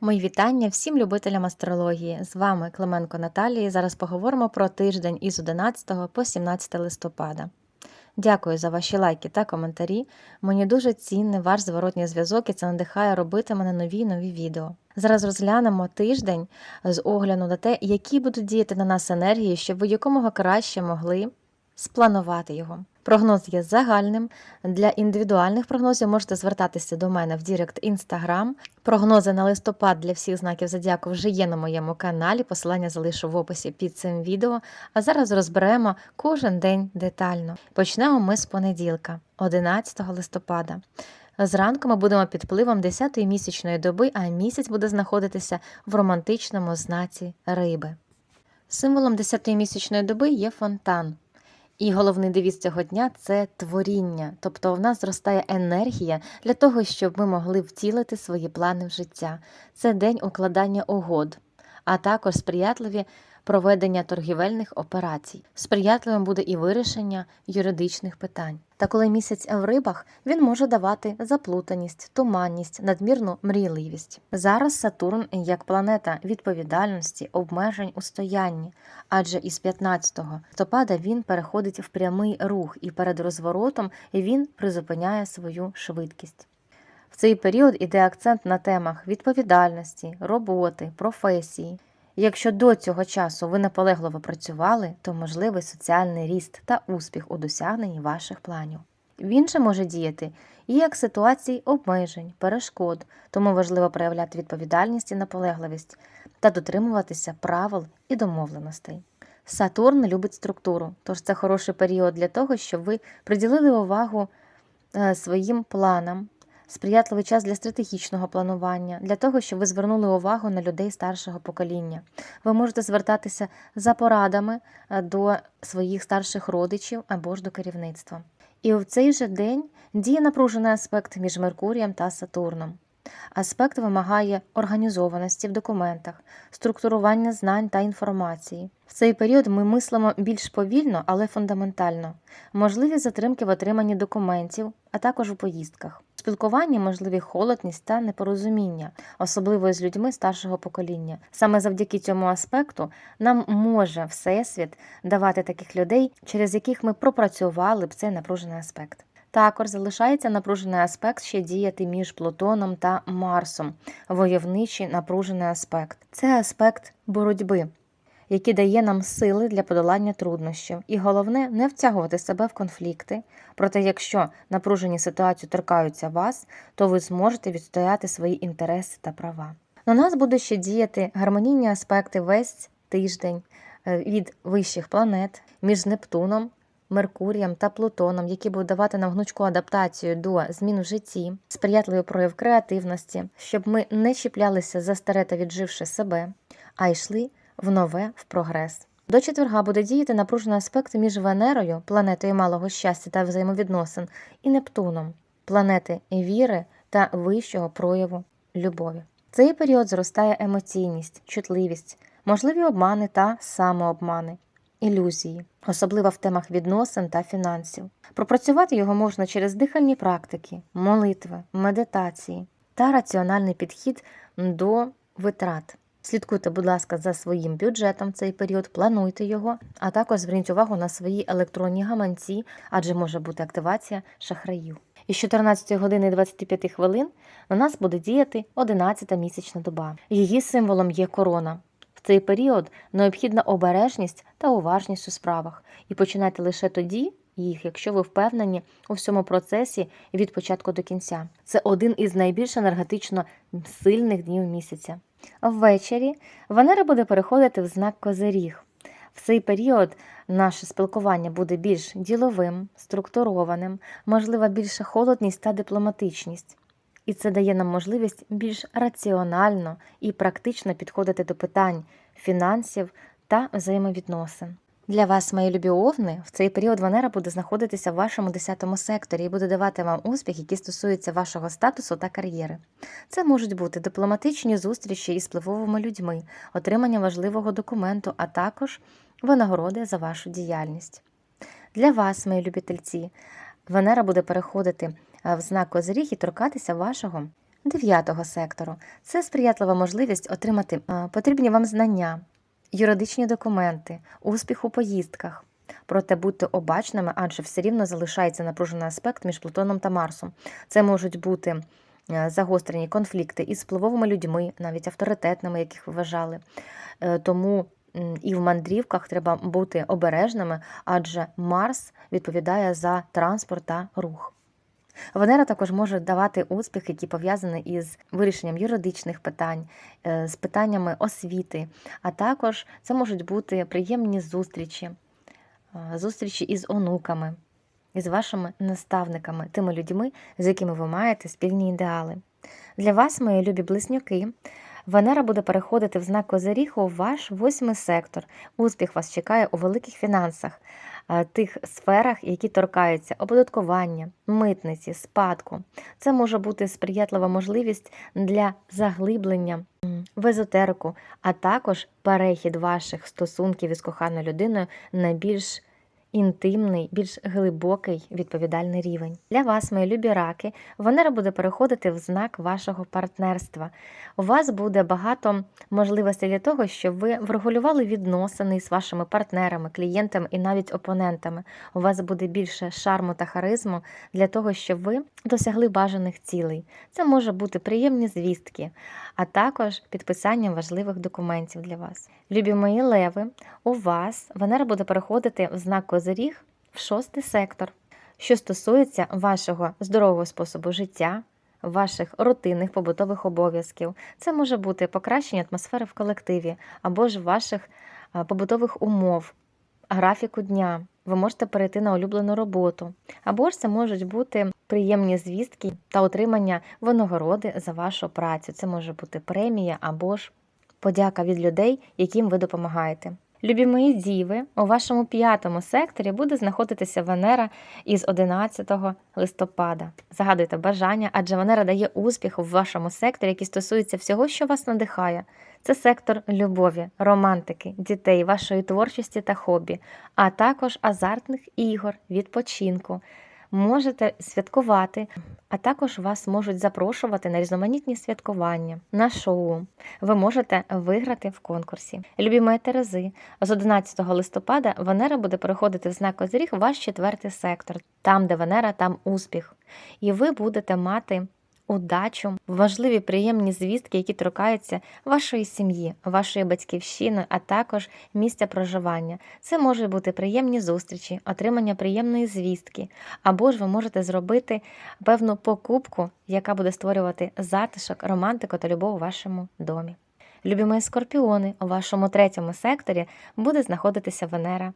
Мої вітання всім любителям астрології. З вами Клименко Наталія. Зараз поговоримо про тиждень із 11 по 17 листопада. Дякую за ваші лайки та коментарі. Мені дуже цінний ваш зворотній зв'язок і це надихає робити мене нові нові відео. Зараз розглянемо тиждень з огляду на те, які будуть діяти на нас енергії, щоб ви якомога краще могли спланувати його. Прогноз є загальним. Для індивідуальних прогнозів можете звертатися до мене в Дірект Інстаграм. Прогнози на листопад для всіх знаків зодіаку вже є на моєму каналі. Посилання залишу в описі під цим відео. А зараз розберемо кожен день детально. Почнемо ми з понеділка, 11 листопада. Зранку ми будемо під впливом 10-ї місячної доби, а місяць буде знаходитися в романтичному знаці риби. Символом 10-ї місячної доби є фонтан. І головний девіз цього дня це творіння, тобто в нас зростає енергія для того, щоб ми могли втілити свої плани в життя. Це день укладання угод, а також сприятливі проведення торгівельних операцій. Сприятливим буде і вирішення юридичних питань. Та коли місяць в рибах, він може давати заплутаність, туманність, надмірну мрійливість. Зараз Сатурн як планета відповідальності, обмежень у стоянні, адже із 15 листопада він переходить в прямий рух і перед розворотом він призупиняє свою швидкість. В цей період іде акцент на темах відповідальності, роботи, професії. Якщо до цього часу ви наполегливо працювали, то можливий соціальний ріст та успіх у досягненні ваших планів. Він же може діяти і як ситуації обмежень, перешкод, тому важливо проявляти відповідальність і наполегливість та дотримуватися правил і домовленостей. Сатурн любить структуру, тож це хороший період для того, щоб ви приділили увагу е, своїм планам, сприятливий час для стратегічного планування, для того, щоб ви звернули увагу на людей старшого покоління. Ви можете звертатися за порадами е, до своїх старших родичів або ж до керівництва. І в цей же день діє напружений аспект між Меркурієм та Сатурном. Аспект вимагає організованості в документах, структурування знань та інформації. В цей період ми мислимо більш повільно, але фундаментально, можливі затримки в отриманні документів, а також у поїздках. Спілкуванні можливі холодність та непорозуміння, особливо з людьми старшого покоління. Саме завдяки цьому аспекту нам може Всесвіт давати таких людей, через яких ми пропрацювали б цей напружений аспект. Також залишається напружений аспект ще діяти між Плутоном та Марсом, войовничий напружений аспект. Це аспект боротьби, який дає нам сили для подолання труднощів. І головне не втягувати себе в конфлікти. Проте, якщо напружені ситуації торкаються вас, то ви зможете відстояти свої інтереси та права. На нас будуть ще діяти гармонійні аспекти весь тиждень е, від вищих планет між Нептуном. Меркурієм та Плутоном, які будуть давати нам гнучку адаптацію до змін в житті, сприятливий прояв креативності, щоб ми не чіплялися за старе та відживши себе, а йшли в нове в прогрес. До четверга буде діяти напружений аспект між Венерою, планетою малого щастя та взаємовідносин, і Нептуном, планети віри та вищого прояву любові. В цей період зростає емоційність, чутливість, можливі обмани та самообмани ілюзії, особливо в темах відносин та фінансів. Пропрацювати його можна через дихальні практики, молитви, медитації та раціональний підхід до витрат. Слідкуйте, будь ласка, за своїм бюджетом цей період, плануйте його, а також зверніть увагу на свої електронні гаманці, адже може бути активація шахраїв. Із 14 години 25 хвилин на нас буде діяти 11 місячна доба. Її символом є корона. В цей період необхідна обережність та уважність у справах, і починайте лише тоді їх, якщо ви впевнені у всьому процесі від початку до кінця. Це один із найбільш енергетично сильних днів місяця. Ввечері Венера буде переходити в знак Козиріг. В цей період наше спілкування буде більш діловим, структурованим, можлива більша холодність та дипломатичність. І це дає нам можливість більш раціонально і практично підходити до питань фінансів та взаємовідносин. Для вас, мої любі овни, в цей період Венера буде знаходитися в вашому 10 секторі і буде давати вам успіх, які стосуються вашого статусу та кар'єри. Це можуть бути дипломатичні зустрічі із впливовими людьми, отримання важливого документу, а також винагороди за вашу діяльність. Для вас, мої любі тельці, Венера буде переходити в знак Козиріг і торкатися вашого дев'ятого сектору. Це сприятлива можливість отримати е, потрібні вам знання, юридичні документи, успіх у поїздках. Проте будьте обачними, адже все рівно залишається напружений аспект між Плутоном та Марсом. Це можуть бути е, загострені конфлікти із впливовими людьми, навіть авторитетними, яких вважали. Е, Тому і в мандрівках треба бути обережними, адже Марс відповідає за транспорт та рух. Венера також може давати успіх, які пов'язані із вирішенням юридичних питань, е, з питаннями освіти, а також це можуть бути приємні зустрічі, е, зустрічі із онуками, із вашими наставниками, тими людьми, з якими ви маєте спільні ідеали. Для вас, мої любі близнюки, Венера буде переходити в знак Козиріг у ваш восьмий сектор. Успіх вас чекає у великих фінансах, тих сферах, які торкаються оподаткування, митниці, спадку. Це може бути сприятлива можливість для заглиблення в езотерику, а також перехід ваших стосунків із коханою людиною на більш інтимний, більш глибокий відповідальний рівень. Для вас, мої любі раки, Венера буде переходити в знак вашого партнерства. У вас буде багато можливостей для того, щоб ви врегулювали відносини з вашими партнерами, клієнтами і навіть опонентами. У вас буде більше шарму та харизму для того, щоб ви досягли бажаних цілей. Це може бути приємні звістки, а також підписання важливих документів для вас. Любі мої леви, у вас Венера буде переходити в знак Козиріг в шостий сектор, що стосується вашого здорового способу життя, ваших рутинних побутових обов'язків. Це може бути покращення атмосфери в колективі або ж ваших побутових умов, графіку дня. Ви можете перейти на улюблену роботу, або ж це можуть бути приємні звістки та отримання винагороди за вашу працю. Це може бути премія або ж подяка від людей, яким ви допомагаєте. Любі мої діви, у вашому п'ятому секторі буде знаходитися Венера із 11 листопада. Загадуйте бажання, адже Венера дає успіх у вашому секторі, який стосується всього, що вас надихає. Це сектор любові, романтики, дітей, вашої творчості та хобі, а також азартних ігор, відпочинку. Можете святкувати, а також вас можуть запрошувати на різноманітні святкування, на шоу. Ви можете виграти в конкурсі. Любі мої Терези, з 11 листопада Венера буде переходити в знак Козиріг ваш четвертий сектор. Там, де Венера, там успіх. І ви будете мати удачу, важливі приємні звістки, які торкаються вашої сім'ї, вашої батьківщини, а також місця проживання. Це можуть бути приємні зустрічі, отримання приємної звістки, або ж ви можете зробити певну покупку, яка буде створювати затишок, романтику та любов у вашому домі. Любі мої скорпіони, у вашому третьому секторі буде знаходитися Венера,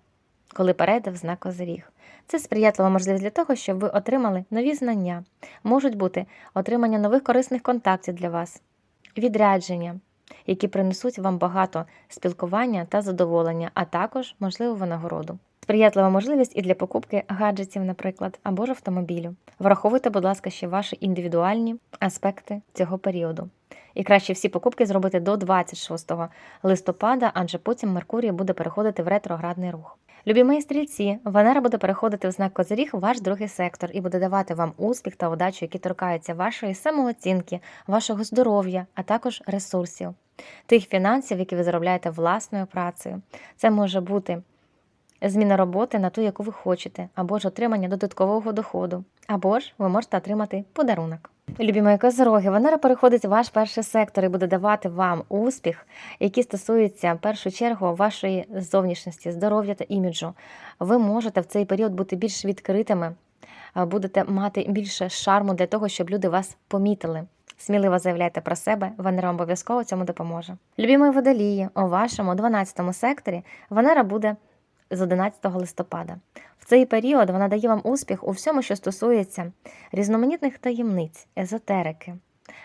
коли перейде в знак Козиріг. Це сприятлива можливість для того, щоб ви отримали нові знання, можуть бути отримання нових корисних контактів для вас, відрядження, які принесуть вам багато спілкування та задоволення, а також можливу винагороду. Сприятлива можливість і для покупки гаджетів, наприклад, або ж автомобілю. Враховуйте, будь ласка, ще ваші індивідуальні аспекти цього періоду. І краще всі покупки зробити до 26 листопада, адже потім Меркурій буде переходити в ретроградний рух. Любі мої стрільці, Венера буде переходити в знак Козиріг ваш другий сектор і буде давати вам успіх та удачу, які торкаються вашої самооцінки, вашого здоров'я, а також ресурсів, тих фінансів, які ви заробляєте власною працею. Це може бути зміна роботи на ту, яку ви хочете, або ж отримання додаткового доходу, або ж ви можете отримати подарунок. Любі мої козороги, Венера переходить в ваш перший сектор і буде давати вам успіх, який стосується в першу чергу вашої зовнішності, здоров'я та іміджу. Ви можете в цей період бути більш відкритими, будете мати більше шарму для того, щоб люди вас помітили. Сміливо заявляйте про себе, Венера обов'язково цьому допоможе. Любі мої водолії, у вашому 12 секторі Венера буде з 11 листопада. В цей період вона дає вам успіх у всьому, що стосується різноманітних таємниць, езотерики,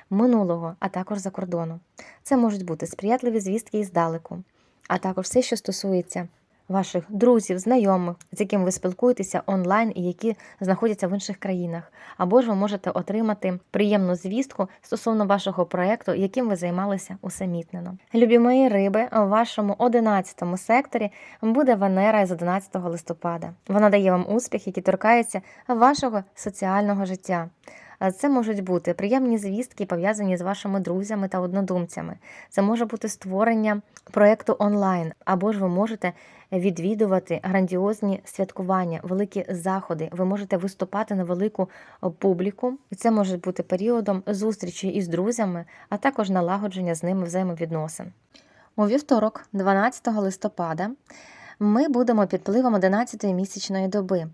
минулого, а також за кордону. Це можуть бути сприятливі звістки іздалеку, а також все, що стосується ваших друзів, знайомих, з якими ви спілкуєтеся онлайн і які знаходяться в інших країнах. Або ж ви можете отримати приємну звістку стосовно вашого проєкту, яким ви займалися усамітнено. Любі мої риби, у вашому 11 секторі буде Венера з 11 листопада. Вона дає вам успіх, який торкається вашого соціального життя. Е, Це можуть бути приємні звістки, пов'язані з вашими друзями та однодумцями. Це може бути створення проєкту онлайн, або ж ви можете відвідувати грандіозні святкування, великі заходи. Ви можете виступати на велику е, публіку. І це може бути періодом зустрічі із друзями, а також налагодження з ними взаємовідносин. У вівторок, 12 листопада, ми будемо під впливом 11-ї місячної доби.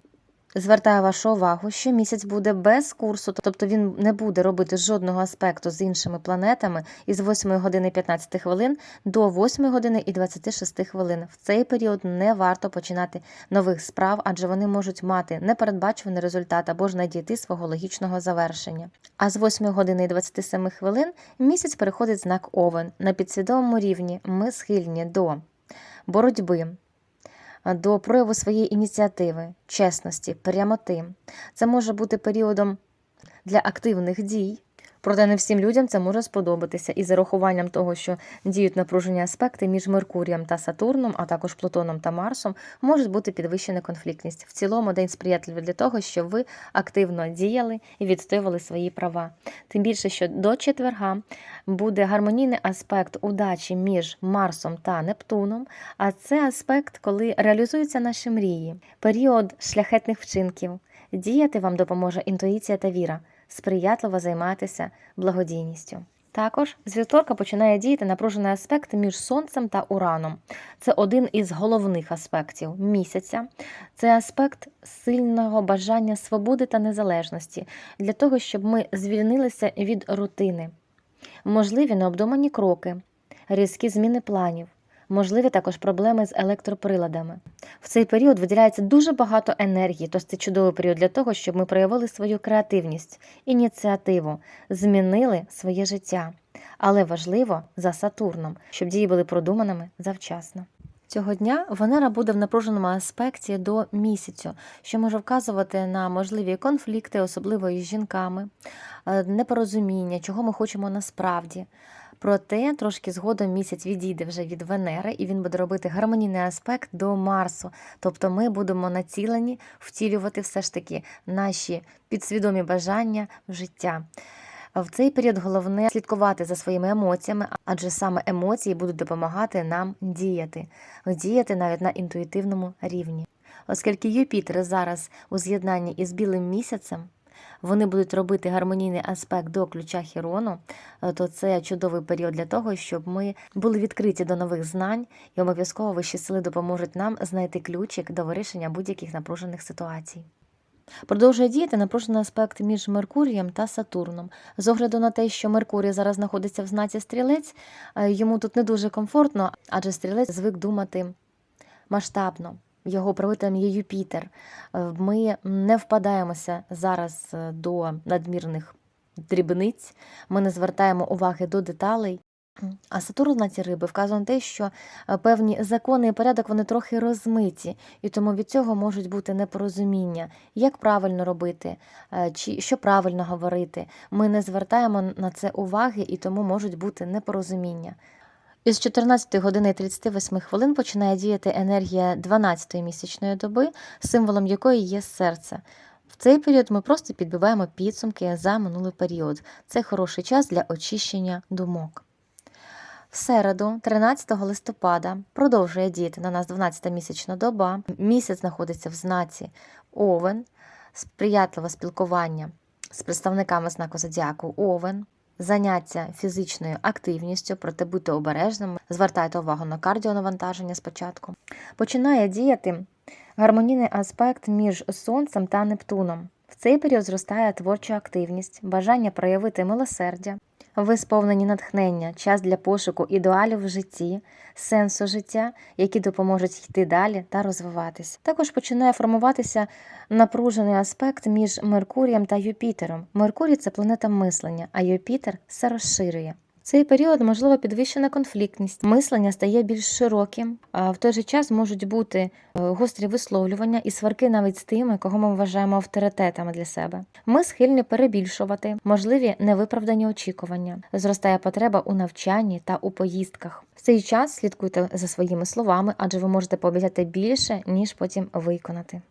Звертаю вашу увагу, що місяць буде без курсу, тобто він не буде робити жодного аспекту з іншими планетами із 8 години 15 хвилин до 8 години і 26 хвилин. В цей період не варто починати нових справ, адже вони можуть мати непередбачуваний результат або ж надійти свого логічного завершення. А з 8 години і 27 хвилин місяць переходить знак Овен. На підсвідомому рівні ми схильні до боротьби, до прояву своєї ініціативи, чесності, прямоти. Це може бути періодом для активних дій. Проте не всім людям це може сподобатися, і за рахуванням того, що діють напружені аспекти між Меркурієм та Сатурном, а також Плутоном та Марсом, може бути підвищена конфліктність. В цілому день сприятливий для того, щоб ви активно діяли і відстоювали свої права. Тим більше, що до четверга буде гармонійний аспект удачі між Марсом та Нептуном, а це аспект, коли реалізуються наші мрії, період шляхетних вчинків. Діяти вам допоможе інтуїція та віра сприятливо займатися благодійністю. Також з вівторка починає діяти напружений аспект між сонцем та ураном. Це один із головних аспектів місяця. Це аспект сильного бажання свободи та незалежності для того, щоб ми звільнилися від рутини, можливі необдумані кроки, різкі зміни планів. Можливі також проблеми з електроприладами. В цей період виділяється дуже багато енергії, тож це чудовий період для того, щоб ми проявили свою креативність, ініціативу, змінили своє життя. Але важливо за Сатурном, щоб дії були продуманими завчасно. Цього дня Венера буде в напруженому аспекті до місяцю, що може вказувати на можливі конфлікти, особливо із жінками, е, непорозуміння, чого ми хочемо насправді. Проте трошки згодом місяць відійде вже від Венери, і він буде робити гармонійний аспект до Марсу. Тобто ми будемо націлені втілювати все ж таки наші підсвідомі бажання в життя. В цей період головне слідкувати за своїми емоціями, адже саме емоції будуть допомагати нам діяти, діяти навіть на інтуїтивному рівні. Оскільки Юпітер зараз у з'єднанні із білим місяцем, вони будуть робити гармонійний аспект до ключа Хірону, е, то це чудовий період для того, щоб ми були відкриті до нових знань і обов'язково вищі сили допоможуть нам знайти ключик до вирішення будь-яких напружених ситуацій. Продовжує діяти напружений аспект між Меркурієм та Сатурном. З огляду на те, що Меркурій зараз знаходиться в знаці стрілець, е, йому тут не дуже комфортно, адже стрілець звик думати масштабно. Його правителем є Юпітер. Е, Ми не впадаємося зараз е, до надмірних дрібниць, ми не звертаємо уваги до деталей. А Сатурн в знаці риби вказує на те, що е, певні закони і порядок вони трохи розмиті, і тому від цього можуть бути непорозуміння, як правильно робити, чи що правильно говорити. Ми не звертаємо на це уваги, і тому можуть бути непорозуміння. Із 14 години 38 хвилин починає діяти енергія 12-ї місячної доби, символом якої є серце. В цей період ми просто підбиваємо підсумки за минулий період. Це хороший час для очищення думок. В середу, 13 листопада, продовжує діяти на нас 12-та місячна доба. Місяць знаходиться в знаці Овен, сприятливе спілкування з представниками знаку зодіаку Овен, заняття фізичною активністю, проте будьте обережними, звертайте увагу на кардіонавантаження спочатку. Починає діяти гармонійний аспект між Сонцем та Нептуном. В цей період зростає творча активність, бажання проявити милосердя. Ви сповнені натхнення, час для пошуку ідеалів в житті, сенсу життя, які допоможуть йти далі та розвиватись. Також починає формуватися напружений аспект між Меркурієм та Юпітером. Меркурій це планета мислення, а Юпітер все розширює. Цей період можливо підвищена конфліктність, мислення стає більш широким, а в той же час можуть бути е, гострі висловлювання і сварки навіть з тими, кого ми вважаємо авторитетами для себе. Ми схильні перебільшувати, можливі невиправдані очікування. Зростає потреба у навчанні та у поїздках. В цей час слідкуйте за своїми словами, адже ви можете пообіцяти більше, ніж потім виконати.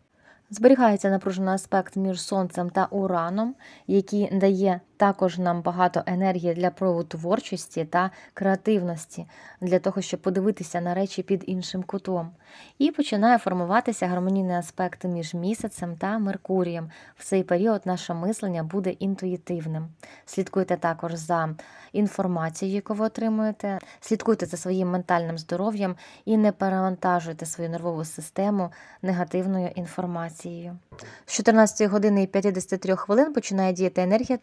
Зберігається напружений аспект між Сонцем та Ураном, який дає також нам багато енергії для прояву творчості та креативності, для того, щоб подивитися на речі під іншим кутом. І починає формуватися гармонійний аспект між місяцем та Меркурієм. В цей період наше мислення буде інтуїтивним. Слідкуйте також за інформацією, яку ви отримуєте, слідкуйте за своїм ментальним здоров'ям і не перевантажуйте свою нервову систему негативною інформацією. З 14 години і 53 хвилин починає діяти енергія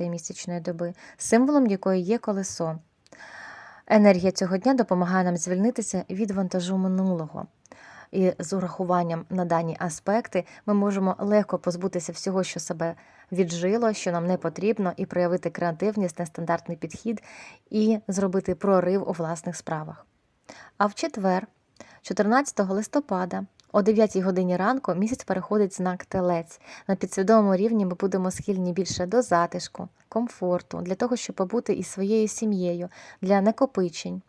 13-ї місячної доби, символом якої є колесо. Енергія цього дня допомагає нам звільнитися від вантажу минулого. І з урахуванням на дані аспекти ми можемо легко позбутися всього, що себе віджило, що нам не потрібно, і проявити креативність, нестандартний підхід і зробити прорив у власних справах. А в четвер, 14 листопада, о 9 годині ранку місяць переходить знак телець. На підсвідомому рівні ми будемо схильні більше до затишку, комфорту, для того, щоб побути із своєю сім'єю, для накопичень.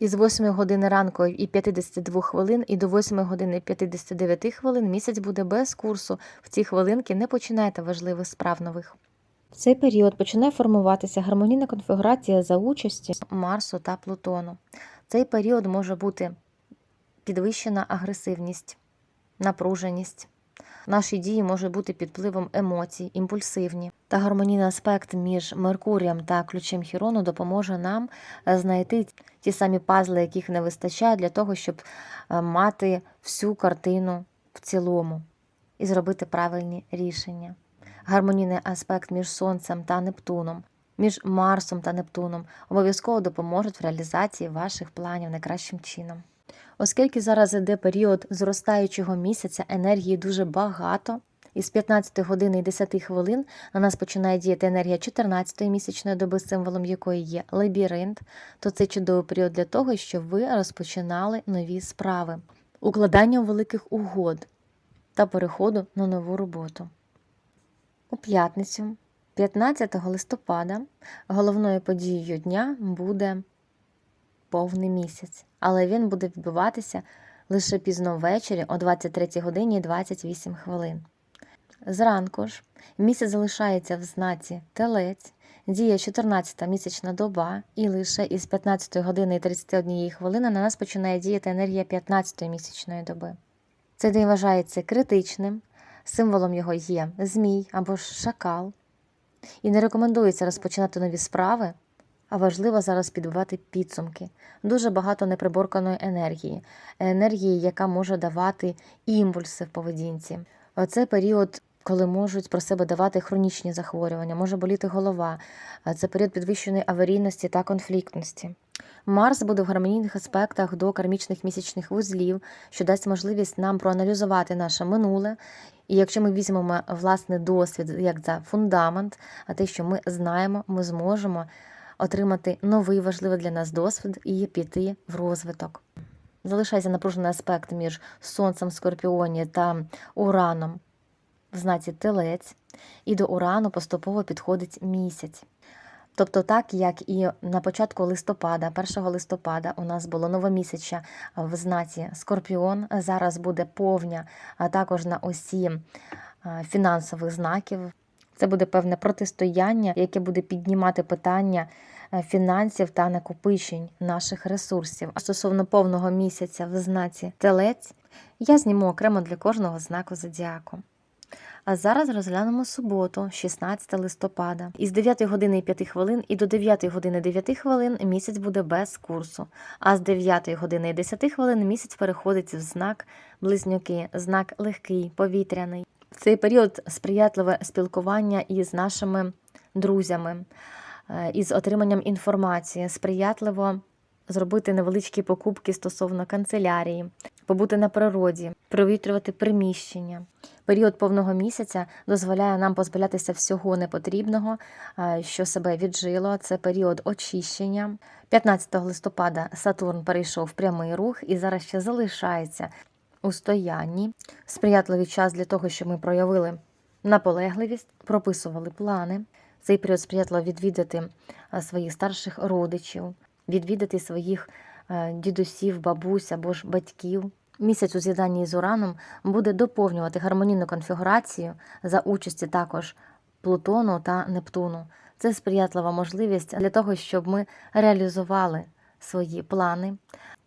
Із 8 години ранку і 52 хвилин і до 8 години 59 хвилин місяць буде без курсу. В ці хвилинки не починайте важливих справ нових. В цей період починає формуватися гармонійна конфігурація за участі Марсу та Плутону. Цей період може бути підвищена агресивність, напруженість. Наші дії можуть бути під впливом емоцій, імпульсивні. Та гармонійний аспект між Меркурієм та ключем Хірону допоможе нам е, знайти ті самі пазли, яких не вистачає для того, щоб е, мати всю картину в цілому і зробити правильні рішення. Гармонійний аспект між Сонцем та Нептуном, між Марсом та Нептуном обов'язково допоможуть в реалізації ваших планів найкращим чином. Оскільки зараз іде період зростаючого місяця, енергії дуже багато. Із 15 години і 10 хвилин на нас починає діяти енергія 14-ї місячної доби, символом якої є лабіринт, то це чудовий період для того, щоб ви розпочинали нові справи, укладання великих угод та переходу на нову роботу. У п'ятницю, 15 листопада, головною подією дня буде повний місяць, але він буде відбуватися лише пізно ввечері о 23 годині 28 хвилин. Зранку ж місяць залишається в знаці телець, діє 14-та місячна доба, і лише із 15 години і 31 хвилини на нас починає діяти енергія 15-ї місячної доби. Цей день вважається критичним, символом його є змій або ж шакал, і не рекомендується розпочинати нові справи, а важливо зараз підбивати підсумки. Дуже багато неприборканої енергії, енергії, яка може давати імпульси в поведінці. Це період, коли можуть про себе давати хронічні захворювання, може боліти голова, це період підвищеної аварійності та конфліктності. Марс буде в гармонійних аспектах до кармічних місячних вузлів, що дасть можливість нам проаналізувати наше минуле. І якщо ми візьмемо власний досвід як за фундамент, а те, що ми знаємо, ми зможемо отримати новий важливий для нас досвід і піти в розвиток. Залишається напружений аспект між Сонцем в Скорпіоні та Ураном в знаці Телець, і до Урану поступово підходить місяць. Тобто, так як і на початку листопада, 1 листопада, у нас було новомісяча в знаці Скорпіон, зараз буде повня, а також на осі фінансових знаків. Це буде певне протистояння, яке буде піднімати питання фінансів та накопичень наших ресурсів. А стосовно повного місяця в знаці Телець, я зніму окремо для кожного знаку зодіаку. А зараз розглянемо суботу, 16 листопада. Із 9 години і 5 хвилин і до 9 години 9 хвилин місяць буде без курсу. А з 9 години і 10 хвилин місяць переходить в знак близнюки, знак легкий, повітряний. Цей період сприятливе спілкування із нашими друзями, е, із отриманням інформації, сприятливо зробити невеличкі покупки стосовно канцелярії, побути на природі, провітрювати приміщення. Період повного місяця дозволяє нам позбавлятися всього непотрібного, е, що себе віджило. Це період очищення. 15 листопада Сатурн перейшов в прямий рух і зараз ще залишається у стоянні. Сприятливий час для того, щоб ми проявили наполегливість, прописували плани. Цей період сприятливо відвідати е, своїх старших родичів, відвідати своїх е, дідусів, бабусь або ж батьків, Місяць у з'єднанні з Ураном буде доповнювати гармонійну конфігурацію за участі також Плутону та Нептуну. Це сприятлива можливість для того, щоб ми реалізували свої плани,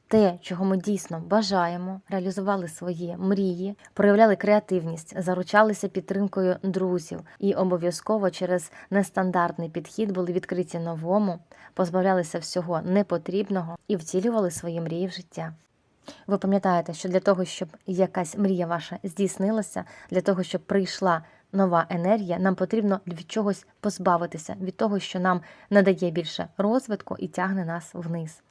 те, чого ми дійсно бажаємо, реалізували свої мрії, проявляли креативність, заручалися підтримкою друзів і обов'язково через нестандартний підхід були відкриті новому, позбавлялися всього непотрібного і втілювали свої мрії в життя. Ви пам'ятаєте, що для того, щоб якась мрія ваша здійснилася, для того, щоб прийшла нова енергія, нам потрібно від чогось позбавитися, від того, що нам надає більше розвитку і тягне нас вниз.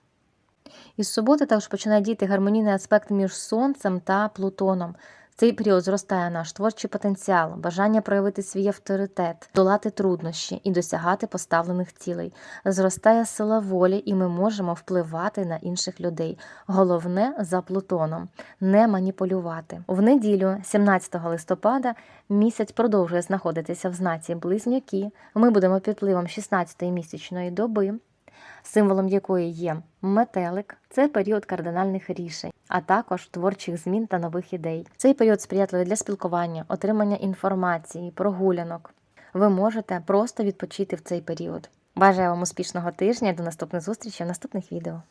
Із суботи також починає діяти гармонійний аспект між Сонцем та Плутоном. Цей період зростає наш творчий потенціал, бажання проявити свій авторитет, долати труднощі і досягати поставлених цілей. Зростає сила волі, і ми можемо впливати на інших людей. Головне за Плутоном не маніпулювати. В неділю, 17 листопада, місяць продовжує знаходитися в знаці близнюки. Ми будемо під впливом 16-ї місячної доби символом якої є метелик, це період кардинальних рішень, а також творчих змін та нових ідей. Цей період сприятливий для спілкування, отримання інформації, прогулянок. Ви можете просто відпочити в цей період. Бажаю вам успішного тижня до наступних зустрічей в наступних відео.